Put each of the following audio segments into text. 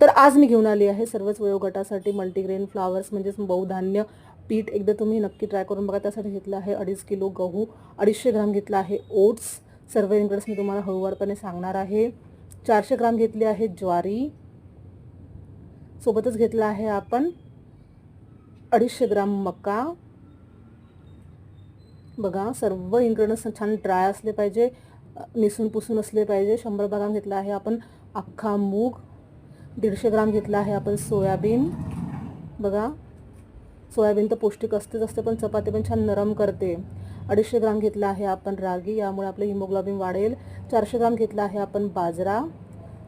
तर आज मी घेऊन आली आहे सर्वच वयोगटासाठी मल्टीग्रेन फ्लावर्स म्हणजेच बहुधान्य पीठ. एकदा तुम्ही नक्की ट्राय करून बघा. त्यासाठी घेतलं आहे अडीच किलो गहू अडीचशे ग्राम घेतला आहे ओट्स. सर्व इन्ग्रेडियंट्स मी तुम्हाला हळूवारपणे सांगणार आहे. चारशे ग्राम घेतली आहे ज्वारी. सोबतच घेतला आहे आपण अडीचशे ग्राम मका. बघा सर्व इन्ग्रेडियंट्स छान ड्राय असले पाहिजे निसून पुसून असले पाहिजे. शंभर ग्राम घेतला आहे आपण अख्खा मूग. दीडशे ग्राम घेतला आहे आपण सोयाबीन. बघा सोयाबीन तर पौष्टिक असतेच असते पण चपाती पण छान नरम करते. अडीचशे ग्राम घेतला आहे आपण रागी यामुळे आपलं हिमोग्लोबिन वाढेल. चारशे ग्राम घेतला आहे आपण बाजरा.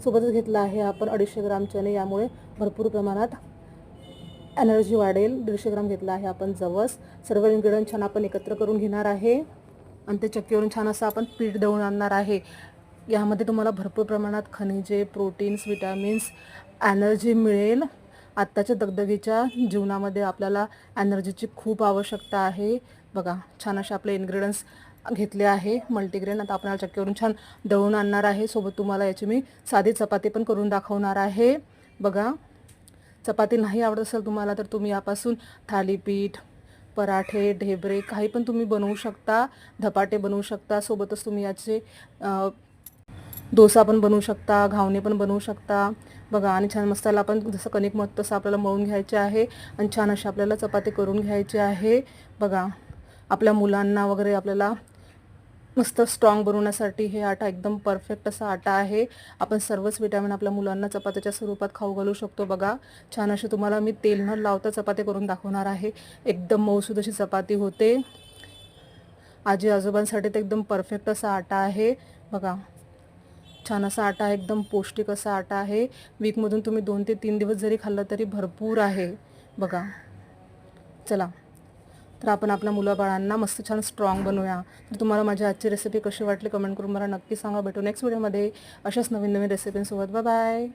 सोबतच घेतला आहे आपण अडीचशे ग्राम चणे यामुळे भरपूर प्रमाणात एनर्जी वाढेल. दीडशे ग्राम घेतला आहे आपण जवस. सर्व इन्ग्रेडियंट छान आपण एकत्र करून घेणार आहे. आणि ते चक्कीवरून छान असं आपण पीठ दळून आणणार आहे. यामध्ये तुम्हाला भरपूर प्रमाणात खनिजे प्रोटीन्स विटॅमिन्स एनर्जी मिळेल. आत्ताच्या दगदगीच्या जीवनामध्ये आपल्याला एनर्जीची खूप आवश्यकता आहे. बघा छान असे आपले इन्ग्रेडियंट्स घेतले आहे. मल्टीग्रेन आता आपल्याला चक्कीवरून छान दळून आणणार आहे. सोबत तुम्हाला याची मी साधी चपाती पण करून दाखवणार आहे. बघा चपाती नाही आवडत असेल तुम्हाला तर तुम्ही यापासून थालीपीठ पराठे ढेबरे काही पण तुम्ही बनवू शकता धपाटे बनवू शकता. सोबतच तुम्ही याचे डोसा पण बनवू शकता घावणे पण बनवू शकता. बघा आणि छान मसाला आपण जसं कणिक मत तसं आपल्याला मळून घ्यायचे आहे आणि छान अशी आपल्याला चपाती करून घ्यायची आहे. बघा आपल्या मुलांना वगैरे आपल्याला मस्त स्ट्रॉंग बनवण्यासाठी हे आटा एकदम परफेक्ट असा आटा आहे. आपण सर्वच विटॅमिन आपल्या मुलांना चपात्याच्या स्वरूपात खाऊ घालू शकतो. बघा छान अशी तुम्हाला मी तेल न लावता चपाती करून दाखवणार आहे. एकदम मौसूद अशी चपाती होते. आजी आजोबांसाठी तर एकदम परफेक्ट असा आटा आहे. बघा छान असा आटा आहे एकदम पौष्टिक असा आटा आहे. वीकमधून तुम्ही दोन ते तीन दिवस जरी खाल्लं तरी भरपूर आहे. बघा. चला. तर आपण आपल्या मुलाबाळांना मस्त छान स्ट्रॉंग बनवूया. तर तुम्हाला माझी आजची रेसिपी कशी वाटली कमेंट करून मला नक्की सांगा. भेटू नेक्स्ट व्हिडिओमध्ये अशाच नवीन नवीन रेसिपींसोबत बाय बाय